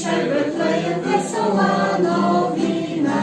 Dzisiaj Betlejem wesoła nowina.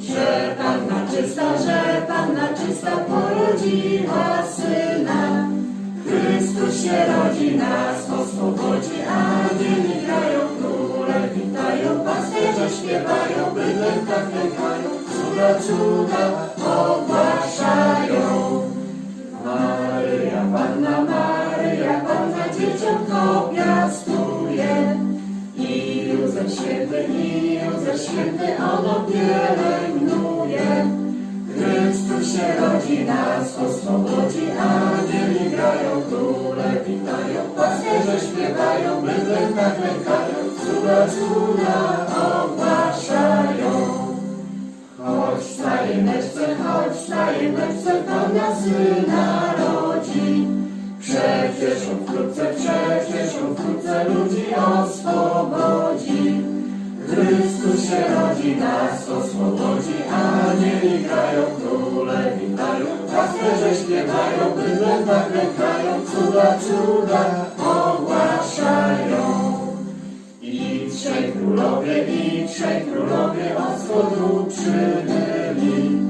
Że Panna czysta, że Panna czysta porodziła Syna. Chrystus się rodzi, nas oswobodzi, anieli grają, króle witają, pasterze śpiewają, bydlęta klękają, cuda, cuda święty, ono pielęgnuje. Chrystus się rodzi, nas oswobodzi, anieli grają, króle witają, pasterze śpiewają, bydlęta klękają, cuda, cuda ogłaszają. Chodź tajemniczce, chodź w tajemniczce, to nas Syna rodzi. Przecież on wkrótce, przecież on wkrótce ludzi oswobodzi. Nas oswobodzi, anieli grają, króle witają, pasterze śpiewają, bydlęta klękają, cuda, cuda ogłaszają. I trzej królowie, i trzej królowie od wschodu przybyli.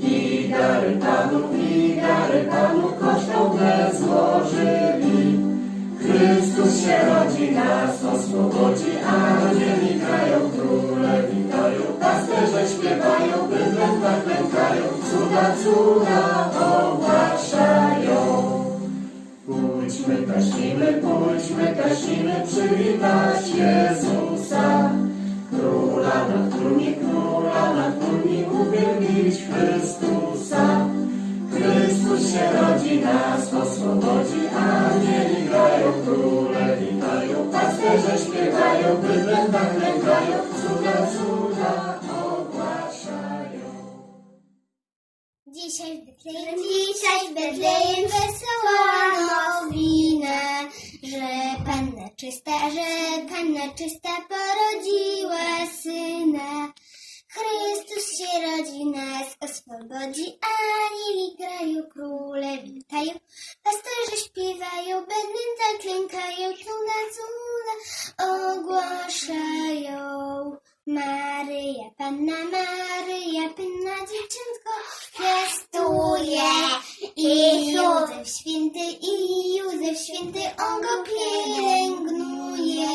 I dary Panu, i dary Panu kosztowne złożyli. Chrystus się rodzi, nas oswobodzi, anieli cuda, cuda ogłaszają. Pójdźmy, taśnimy, pójdźmy, taśnimy, przywitać Jezusa. Króla nad królami, króla nad królami, uwielbić Chrystusa. Chrystus się rodzi, nas oswobodzi, anieli grają, króle witają, pasterze śpiewają, Dzisiaj w Betlejem, dzisiaj w Betlejem wesoła nowina, że Panna czysta, że Panna czysta porodziła Syna. Chrystus się rodzi, nas oswobodzi, anieli grają, króle witają, pasterze śpiewają, będnęta klękają, cuda, cuda ogłaszają. Maryja, Panna Maryja, Panna dziewczynko, piastuje. I Józef święty, i Józef święty, on go pielęgnuje.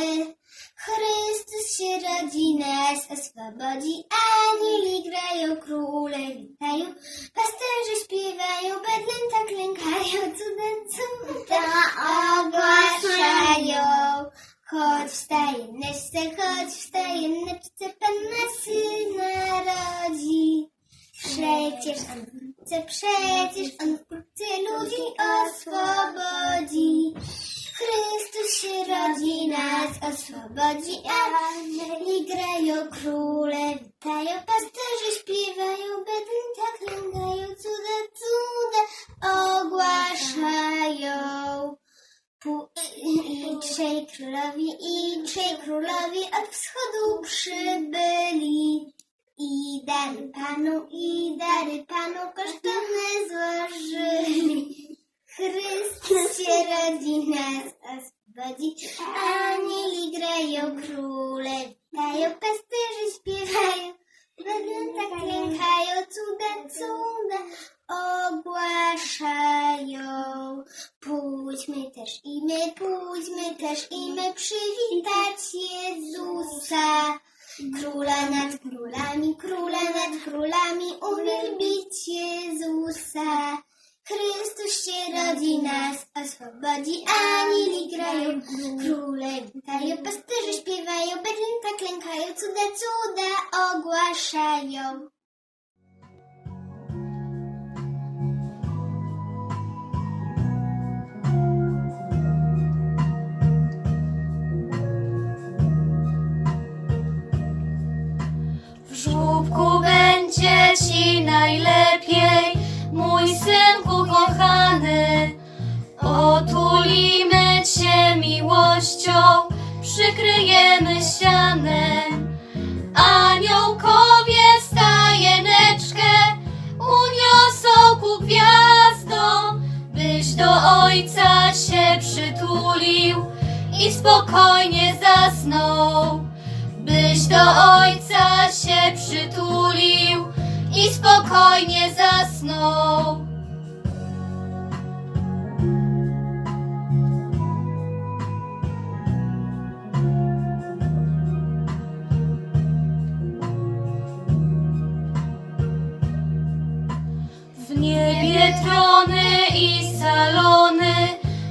Chrystus się rodzi, nas oswobodzi, anieli grają, króle witają, pasterze śpiewają, bedlęta trzej królowie, i trzej królowie od wschodu przybyli. I dary panu, i dary panu kosztowne złożyli. Chrystus się rodzi, nas oswobodzi, anieli grają, króle witają, pasterze śpiewają, Bydlęta klękają, cuda, cuda ogłaszają. Pójdźmy też i my, pójdźmy też i my przywitać Jezusa. Króla nad królami, króla nad królami, uwielbić Jezusa. Chrystus się rodzi, nas oswobodzi, anieli grają, króle witają, pasterze śpiewają, bedlęta klękają, cuda, cuda ogłaszają. W żłóbku będzie ci najlepiej, mój synku kochany. Otulimy cię miłością, przykryjemy ścianem. Aniołkowie stajeneczkę uniosą ku gwiazdom, byś do ojca się przytulił i spokojnie zasnął. Byś do ojca się przytulił i spokojnie zasnął. W niebie trony i salony,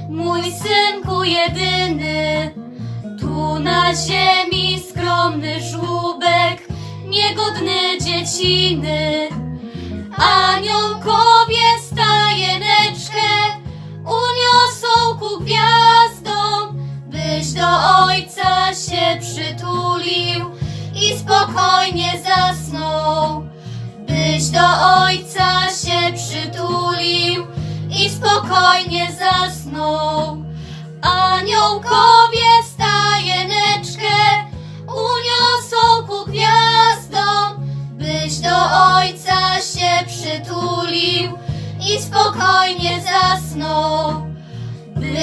mój synku jedyny. Tu na ziemi skromny żłóbek, niegodny dzieciny. Aniołkowie stajeneczkę uniosą ku gwiazdom, byś do ojca się przytulił i spokojnie zasnął byś do ojca się przytulił i spokojnie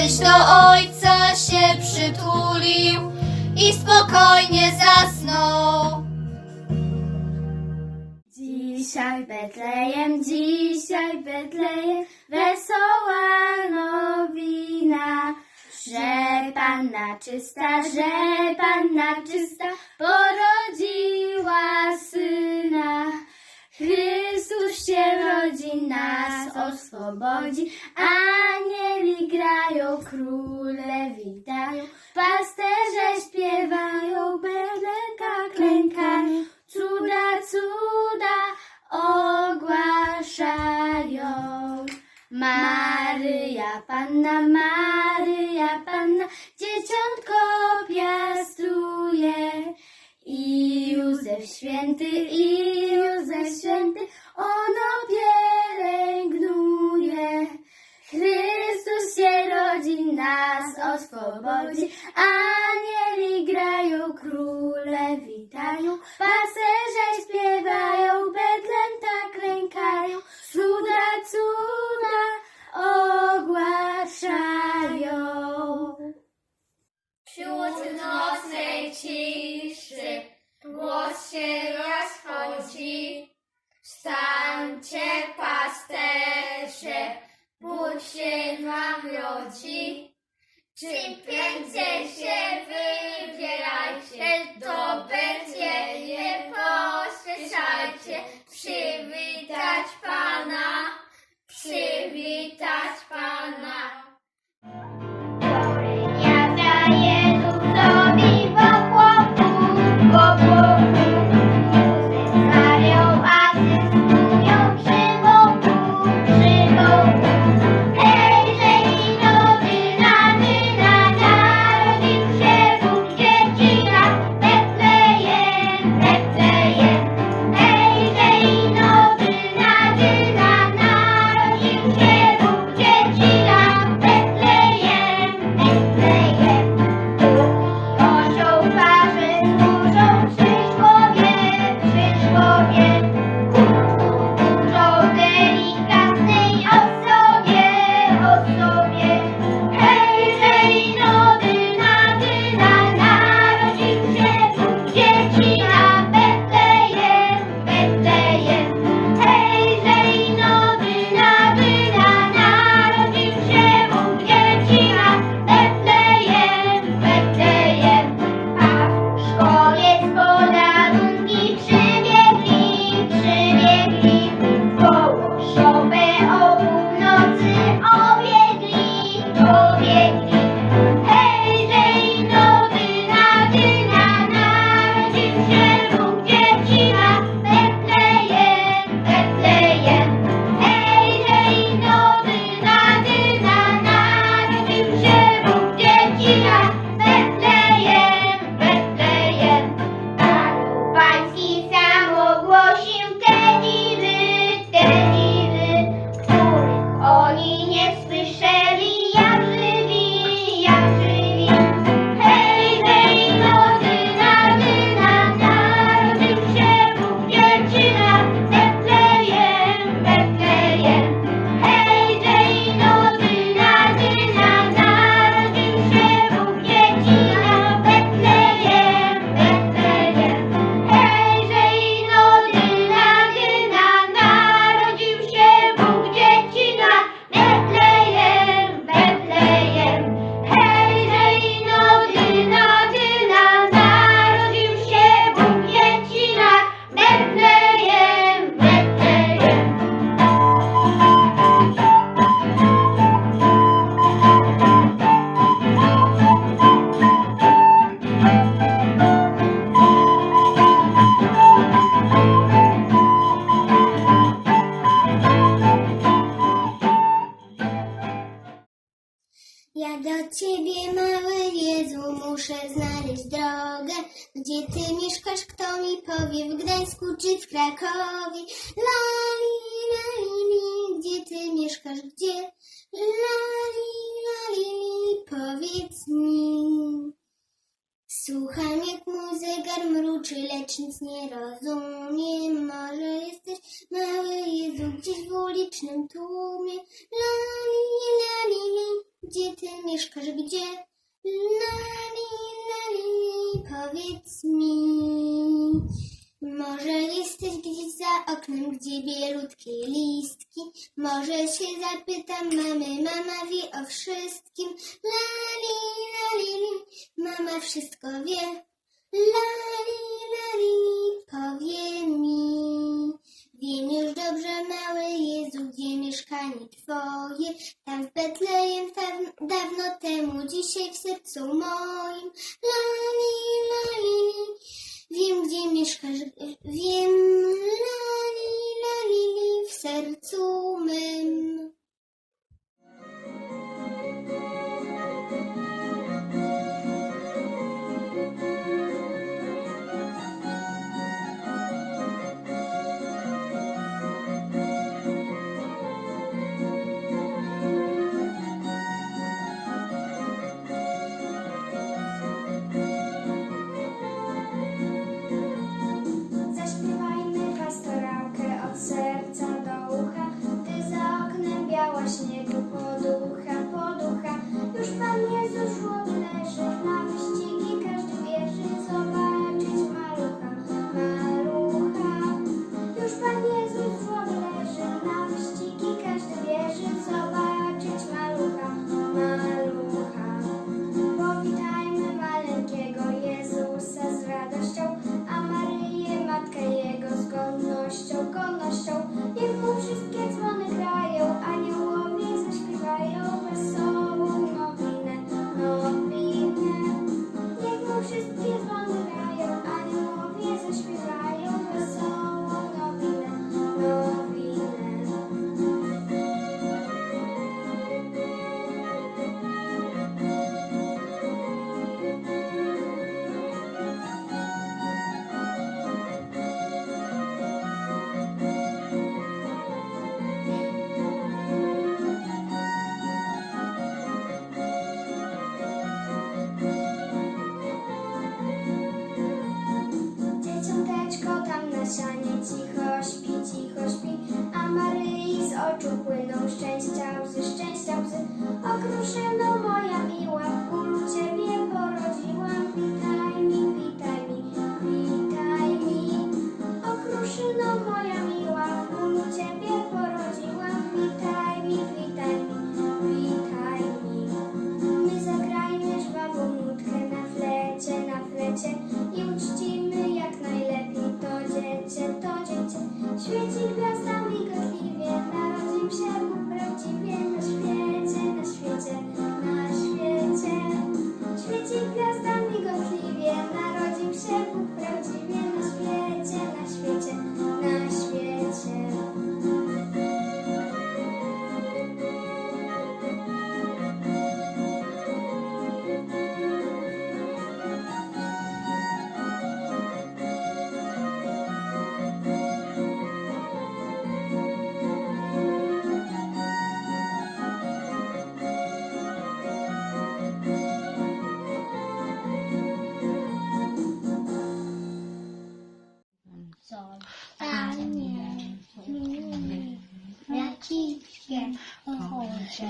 Byś do ojca się przytulił i spokojnie zasnął. Dzisiaj Betlejem, dzisiaj Betlejem, wesoła nowina, że Panna czysta, że Panna czysta porodziła syna. Chrystus się rodzi, nas oswobodzi, anieli grają, króle witają, pasterze króle witają, pasterze muszę znaleźć drogę. Gdzie ty mieszkasz, kto mi powie, w Gdańsku czy w Krakowie? Lali, lali, li, gdzie ty mieszkasz, gdzie? Lali, lali, li, powiedz mi. Słucham jak mój zegar mruczy, lecz nic nie rozumiem. Może jesteś mały Jezu gdzieś w ulicznym tłumie. Lali, lali, li, gdzie ty mieszkasz, gdzie? Lali, li, powiedz mi. Może jesteś gdzieś za oknem, gdzie bielutkie listki. Może się zapytam mamy, mama wie o wszystkim. Lali, lali, li, mama wszystko wie. Lali, lali, li, powie mi. Wiem już dobrze, mały Jezu, gdzie mieszkanie Twoje. Tam w Betlejem tam, dawno temu, dzisiaj w sercu moim. Lali, lali, li, wiem gdzie mieszkasz, wiem. Lali, lali, li, w sercu mym.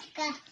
acá.